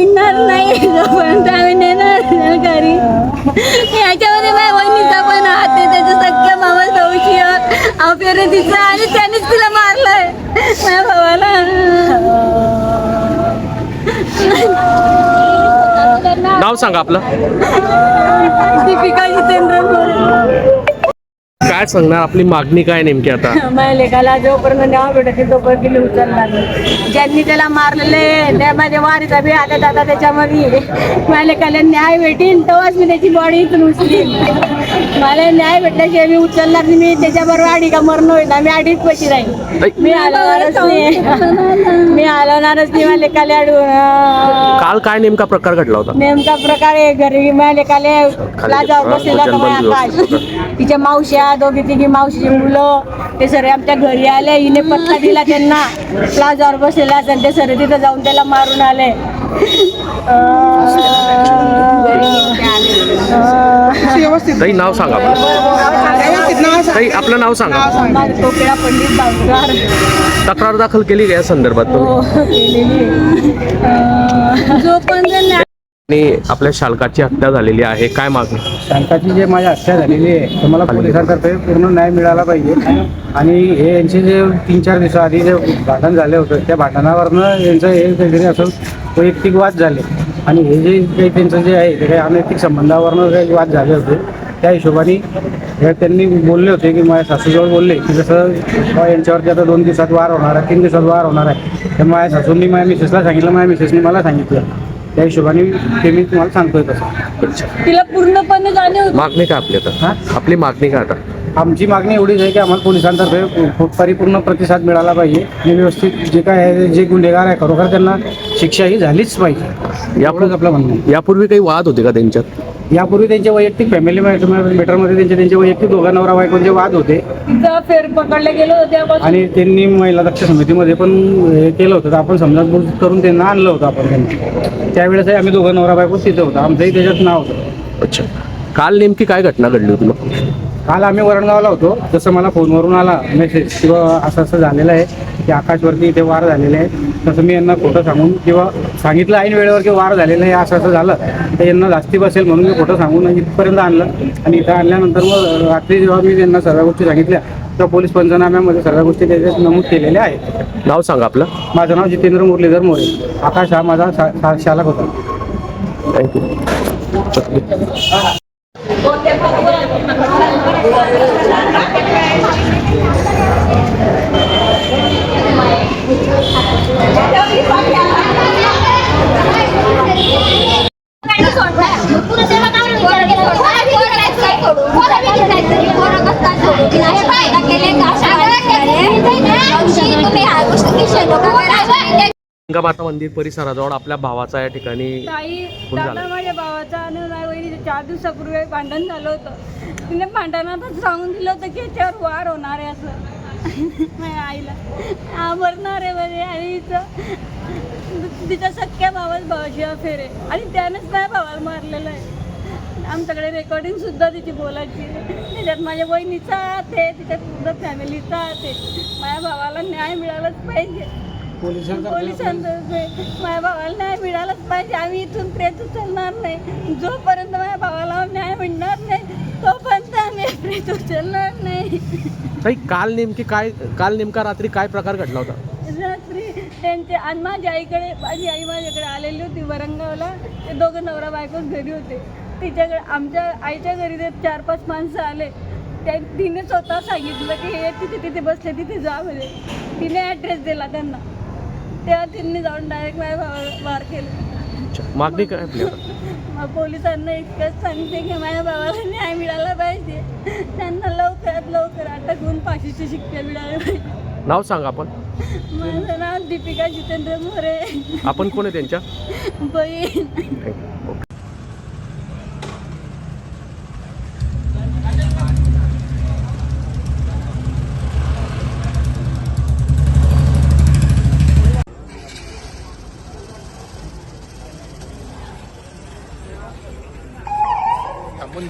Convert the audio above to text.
मिळणार नाही जोपर्यंत आम्ही नेणार नाही घरी. याच्यामध्ये माझ्या वहिनीचा पण हात आहे त्याच्या सख्या मामा भाऊची आपल्याला तिचा आणि त्यानेच तिला मारलंय. माझ्या भावाला. नाव सांगा आपलं. दीपिका जितेंद्र काय सांगणार? आपली मागणी काय नेमकी आता? माझ्या लेखाला जोपर्यंत न्याय भेटत तोपर्यंत मी उचलणार नाही. ज्यांनी त्याला मारलेले त्या माझ्या वारीचा बी आता आता त्याच्यामध्ये. माझ्या लेखाला न्याय भेटीन तेव्हाच मी त्याची बॉडी इथून उचलीन. मला न्याय भेटल्याशिवाय मी उचलणार नाही. मी त्याच्याबरोबर आडी का मरण होईल मी आडीच पशी राहील मी हलवणारच नाही. मी हलवणारच नाही माझ्या लेखाला अडवून काल काय नेमका प्रकार घडला होता? नेमका प्रकारे घरी माझ्या लेखाले प्लाझावर बसलेला होता माझ्या आकाश. तिच्या मावश्या दोघी तिघी मावशीची मुलं. ते सर आमच्या घरी आले. हिने पत्ता दिला त्यांना. प्लाझावर बसलेला असेल. ते सर तिथं जाऊन त्याला मारून आले. नाव सांगा. ताई आपलं नाव सांगा. कोकिळा पंडित भावकार तक्रार दाखल केली का या संदर्भात तुम्ही? हो केलेली आहे. जो पण जर आणि आपल्या शालकाची हत्या झालेली आहे काय मागणी? शांताची जे माझी हत्या झालेली आहे तर मला पोलिसांतर्फे पूर्ण न्याय मिळाला पाहिजे. आणि हे यांचे जे तीन चार दिवसाआधी जे भांडण झाले होतं त्या भांडणावरनं यांचं हे काहीतरी असं वैयक्तिक वाद झाले. आणि हे जे काही त्यांचं जे आहे ते काही अनैतिक संबंधावरनं काही वाद झाले होते त्या हिशोबाने हे त्यांनी बोलले होते की माझ्या सासूजवळ बोलले की जसं यांच्यावरती आता दोन दिवसात वार होणार आहे तीन दिवसात वार होणार आहे. तर माझ्या सासूंनी माझ्या मिसेसला सांगितलं माझ्या मिसेसनी मला सांगितलं. त्या हिशोबाने ते मी तुम्हाला सांगतोय तसं. तिला पूर्णपणे जाणीव मागणी काय आपली आता? हा? आपली मागणी काय आता? आमची मागणी एवढीच आहे की आम्हाला पोलिसांतर्फे परिपूर्ण प्रतिसाद मिळाला पाहिजे. आणि व्यवस्थित जे काय आहे जे गुन्हेगार आहे खरोखर त्यांना शिक्षा ही झालीच पाहिजे. एवढंच आपलं म्हणणं यापूर्वी काही वाद होते का त्यांच्यात? यापूर्वी त्यांचे वैयक्तिक फॅमिली मॅटरमध्ये त्यांचे त्यांचे वैयक्तिक दोघा नवरा बायकोंचे वाद होते. फेर पकडले गेलो आणि त्यांनी महिला दक्ष समितीमध्ये पण हे केलं होतं. तर आपण समजा करून त्यांना आणलं होतं आपण त्यांना. त्यावेळेसही आम्ही दोघं नवरा बायको तिथं होतं. आमचंही त्याच्यात नाव होतं. अच्छा. काल नेमकी काय घटना घडली होती मग? काल आम्ही वरणगावला होतो. जसं मला फोनवरून आला मेसेज किंवा असं असं झालेलं आहे की आकाशवरती इथे वार झालेले आहेत. तसं मी यांना खोटं सांगून किंवा सांगितलं ऐन वेळेवर की वार झालेलं आहे असं असं झालं तर यांना जास्ती बसेल म्हणून मी खोटं सांगून इथपर्यंत आणलं. आणि इथं आणल्यानंतर मग रात्री जेव्हा मी त्यांना सर्व गोष्टी सांगितल्या तेव्हा पोलीस पंचनाम्यामध्ये सर्व गोष्टी त्याच्यात नमूद केलेल्या आहेत. नाव सांगा आपलं. माझं नाव जितेंद्र मुरलीधर मोरे. आकाश हा माझा शालक होता. थँक्यू तुम्ही गंगामाता मंदिर परिसराजवळ आपल्या भावाचा या ठिकाणी ताई खून झाला. दादा माझ्या भावाचा आणि माझ्या वहिनीचं चार दिवसापूर्वी भांडण झालं होतं. तिने भांडणातच सांगून दिलं होतं की याच्यावर वार होणार आहे असं. माझ्या आईला. मरणार आहे म्हणे आणि इथं तिच्या सख्या भावाच भावाची अफेर आहे. आणि त्यानंच माझ्या भावाला मारलेलं आहे. आमच्याकडे रेकॉर्डिंग सुद्धा तिची बोलायची. त्याच्यात माझ्या बहिणीचा हात आहे तिच्यात पूर्ण फॅमिलीचा हात आहे. माझ्या भावाला न्याय मिळालाच पाहिजे. पोलिसांतर्फे माझ्या भावाला न्याय मिळालाच पाहिजे आम्ही इथून प्रेत उचलणार नाही. जोपर्यंत माझ्या भावाला न्याय मिळणार नाही तोपर्यंत आम्ही प्रेत उचलणार नाही. ताई काल नेमकी काय काल नेमका रात्री काय प्रकार घडला होता? रात्री त्यांचे आणि माझ्या आईकडे माझी आई माझ्याकडे आलेली होती वरंगावला. ते दोघं नवरा बायकोच घरी होते. तिच्याकडे आमच्या आईच्या घरी ते चार पाच माणसं आले. त्या तिने स्वतः सांगितलं की हे तिथे तिथे बसले तिथे जा म्हणजे तिने ॲड्रेस दिला त्यांना. तेव्हा तिने जाऊन डायरेक्ट माझ्या भावाला वार केलं. अच्छा मागणी काय आपली आता? मग पोलिसांना इतकंच सांगते की माझ्या भावाला न्याय मिळाला पाहिजे. त्यांना लवकरात लवकर अटक होऊन फाशीची शिक्षा मिळाली पाहिजे. नाव सांगा आपण. माझं नाव दीपिका जितेंद्र मोरे. आपण कोण आहे त्यांच्या? बहीण. Thank you. Okay. มัน